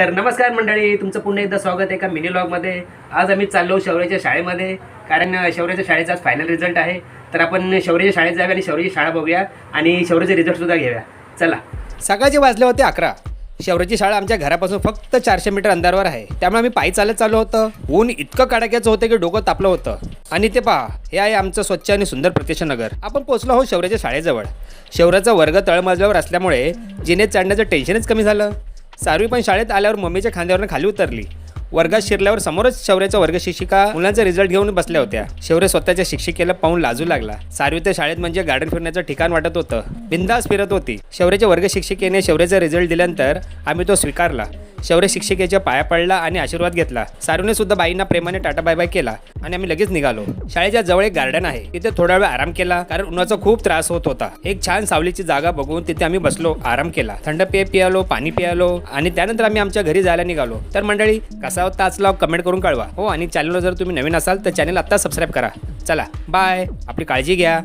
तर नमस्कार मंडळी तुमचं पुन्हा एकदा स्वागत आहे एका मिनी मध्ये. आज आम्ही चाललो शौर्याच्या शाळेमध्ये कारण शौर्याच्या शाळेचा आज फायनल रिझल्ट आहे. तर आपण शौर्याच्या शाळेत जाऊया आणि शौर्याची शाळा बघूया आणि शौर्याचे रिझल्टसुद्धा घेऊया. चला. सकाळचे वाजले होते अकरा. शौर्याची शाळा आमच्या घरापासून फक्त चारशे मीटर अंतरावर आहे. त्यामुळे आम्ही पायी चालत चाललो होतं. ऊन इतकं कडाक्याचं होतं की डोकं तापलं होतं. आणि ते पहा हे आहे आमचं स्वच्छ आणि सुंदर प्रत्यक्ष नगर. आपण पोहोचलो आहोत शौर्याच्या शाळेजवळ. शौर्याचा वर्ग तळमजल्यावर असल्यामुळे जिने चढण्याचं टेन्शनच कमी झालं. सारवी पण शाळेत आल्यावर मम्मीच्या खांद्यावरून खाली उतरली. वर्गात शिरल्यावर समोरच शौर्याच्या वर्ग शिक्षिका मुलांचा रिझल्ट घेऊन बसल्या होत्या. शौर्य स्वतःच्या शिक्षिकेला पाहून लाजू लागला. सारवी त्या शाळेत म्हणजे गार्डन फिरण्याचं ठिकाण वाटत होतं. बिंदास फिरत होती. शौर्याच्या वर्ग शिक्षिकेने शौर्याचा रिझल्ट दिल्यानंतर आम्ही तो स्वीकारला. शौर्य शिक्षिकेच्या पाया पडला आणि आशीर्वाद घेतला. सारूने सुद्धा बाईंना प्रेमाने टाटा बाय बाय केला आणि आम्ही लगेच निघालो. शाळेच्या जवळ एक गार्डन आहे. तिथे थोडा वेळ आराम केला कारण उन्हाचा खूप त्रास होत होता. एक छान सावलीची जागा बघून तिथे आम्ही बसलो आराम केला. थंड पेय पियालो पाणी पियालो आणि त्यानंतर आम्ही आमच्या घरी जायला निघालो. तर मंडळी कसा होता आजला कमेंट करून कळवा. हो आणि चॅनलवर जर तुम्ही नवीन असाल तर चॅनल आत्ता सबस्क्राईब करा. चला बाय आपली काळजी घ्या.